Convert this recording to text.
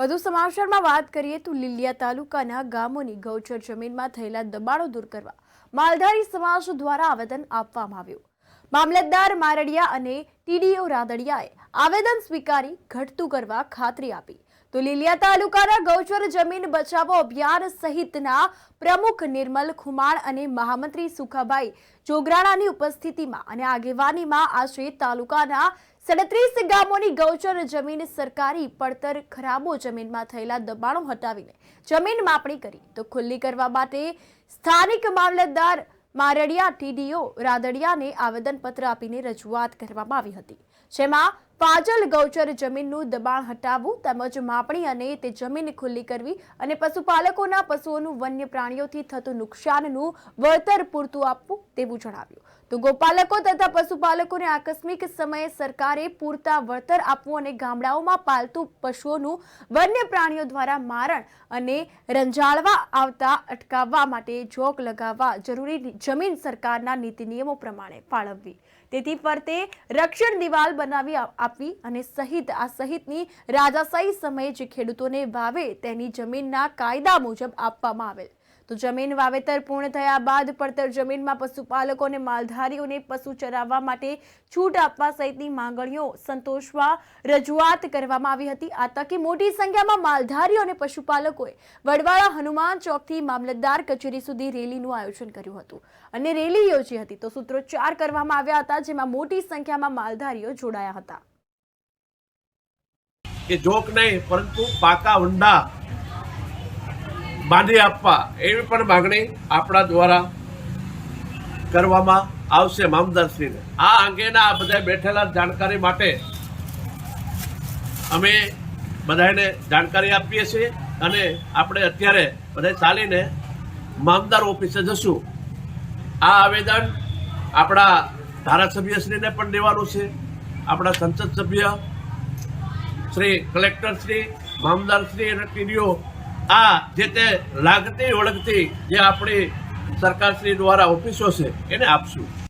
વધુ સમાચારમાં વાત કરીએ તો લીલિયા તાલુકાના ગામોની ગૌચર જમીનમાં થયેલા દબાણો દૂર કરવા માલધારી સમાજ દ્વારા આવેદન આપવામાં આવ્યું. મામલતદાર મારડિયા અને ટીડીઓ રાદડિયાએ આવેદન સ્વીકારી ઘટતું કરવા ખાતરી આપી. તો લીલિયા તાલુકાના ગૌચર જમીન બચાવો અભિયાન સહિતના પ્રમુખ નિર્મલ ખુમાણ અને મહામંત્રી સુખાભાઈ જોગરાણાની ઉપસ્થિતિમાં અને આગેવાનીમાં આશરે તાલુકાના સડત્રીસ ગામોની ગૌચર જમીન સરકારી પડતર ખરાબો જમીનમાં થયેલા દબાણો હટાવીને જમીન માપણી કરી. તો ખુલ્લી કરવા માટે સ્થાનિક મામલતદાર મારડિયા ટીડીઓ રાદડિયાને આવેદનપત્ર આપીને રજૂઆત કરવામાં આવી હતી. જેમાં પાજલ ગૌચર જમીનનું દબાણ હટાવવું તેમજ માપણી અને તે જમીન ખુલ્લી કરવી અને પશુપાલકોના પશુઓનું વન્ય પ્રાણીઓથી થતું નુકસાનનું વળતર પૂરતું આપવું તેવું જણાવ્યું. તો ગોપાલકો તથા પશુપાલકોને આકસ્મિક સમયે સરકારે પૂરતા વળતર આપવું અને ગામડાઓમાં પાલતુ પશુઓનું વન્ય પ્રાણીઓ દ્વારા મારણ અને રંજાળવા આવતા અટકાવવા માટે જોક લગાવવા જરૂરી જમીન સરકારના નીતિ નિયમો પ્રમાણે ફાળવવી. તેથી ફરતે રક્ષણ દિવાલ બનાવી આપવી અને સહિત, આ સહિતની રાજાશાહી સમયે જે ખેડૂતોને વાવે તેની જમીનના કાયદા મુજબ આપવામાં આવેલ. તો જમીન વાવેતર પૂર્ણ થયા બાદ પડતર જમીનમાં પશુપાલકો અને માલધારીઓને પશુ ચરાવવા માટે છૂટ આપવા સહિતની માંગણીઓ સંતોષવા રજૂઆત કરવામાં આવી હતી. આ તકે મોટી સંખ્યામાં માલધારીઓ અને પશુપાલકોએ વડવાળા હનુમાન ચોકથી મામલતદાર કચેરી સુધી રેલીનું આયોજન કર્યું હતું. અને રેલી યોજી હતી. તો સૂત્રોચ્ચાર કરવામાં આવ્યા હતા, જેમાં મોટી સંખ્યામાં માલધારીઓ જોડાયા હતા. કે જોક નહીં, પરંતુ પાકા ઊંડા બાંધી આપવા. એવી પણ માગણી આપણા દ્વારા કરવામાં આવશે મામદારશ્રીને આ અંગેના આ બધા બેઠેલા જાણકારી માટે અમે બધાને જાણકારી આપીએ છીએ અને આપણે અત્યારે બધા ચાલીને મામદાર ઓફિસે જશું. આ આવેદન આપણા ધારાસભ્યશ્રીને પણ દેવાનું છે. આપણા સંસદ સભ્ય શ્રી કલેક્ટર શ્રી મામદાર શ્રી અને પીડીઓ આ જે તે લાગતી, ઓળખતી જે આપણી સરકારશ્રી દ્વારા ઓફિસો છે, એને આપશું.